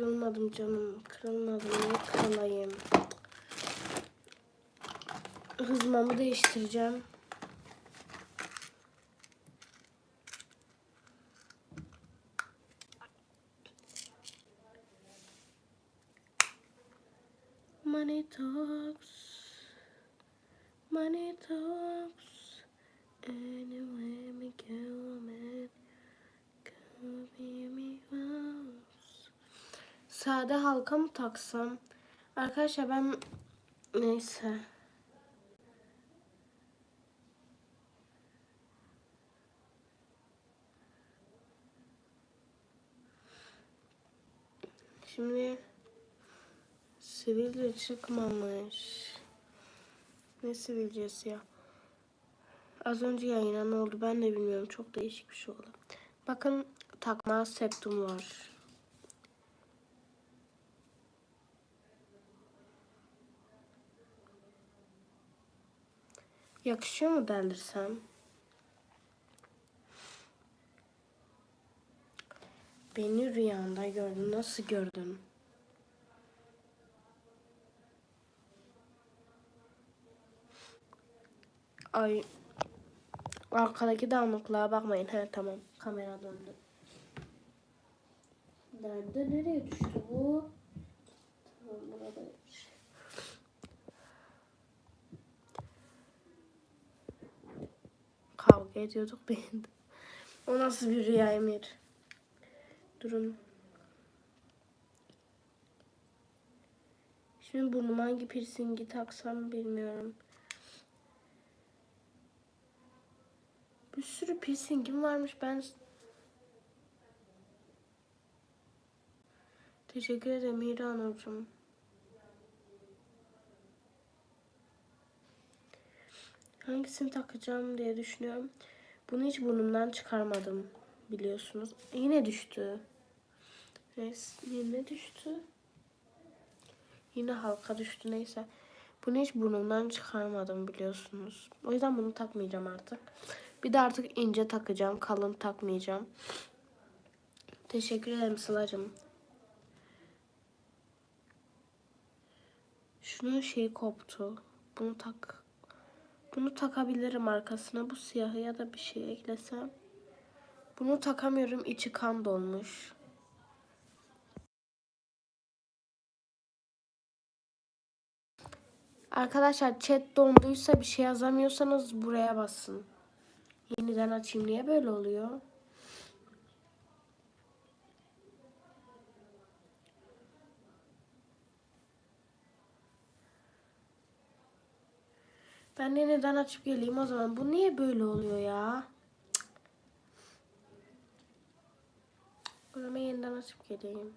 Kırılmadım canım. Kırılmadım. Niye kırılayım? Hızmamı değiştireceğim. Money talks. Money talks. Anyway, me go, Sade halka mı taksam? Arkadaşlar ben neyse. Şimdi sivilce çıkmamış. Ne sivilcesi ya? Az önce yayına ne oldu ben de bilmiyorum. Çok değişik bir şey oldu. Bakın takma septum var. Yakışıyor mu deldirsem? Beni rüyanda gördün. Nasıl gördün? Ay arkadaki dağınıklığa bakmayın. He tamam. Kamera döndü. Nerede? Nereye düştü bu? Tamam buradaymış. Kavga ediyorduk beğendim. O nasıl bir rüya Emir? Durun. Şimdi burnuma hangi piercingi taksam bilmiyorum. Bir sürü piercingim varmış. Ben Teşekkür ederim İran hocam. Hangisini takacağım diye düşünüyorum. Bunu hiç burnumdan çıkarmadım biliyorsunuz. Yine düştü. Neyse, yine düştü. Yine halka düştü neyse. Bunu hiç burnumdan çıkarmadım biliyorsunuz. O yüzden bunu takmayacağım artık. Bir de artık ince takacağım. Kalın takmayacağım. Teşekkür ederim Sıla'cığım. Şunun şeyi koptu. Bunu tak. Bunu takabilirim arkasına. Bu siyahı ya da bir şey eklesem. Bunu takamıyorum. içi kan dolmuş. Arkadaşlar chat donduysa bir şey yazamıyorsanız buraya basın. Yeniden açayım. Niye böyle oluyor? Ben yeniden açıp geleyim o zaman. Bu niye böyle oluyor ya? O zaman yeniden açıp geleyim.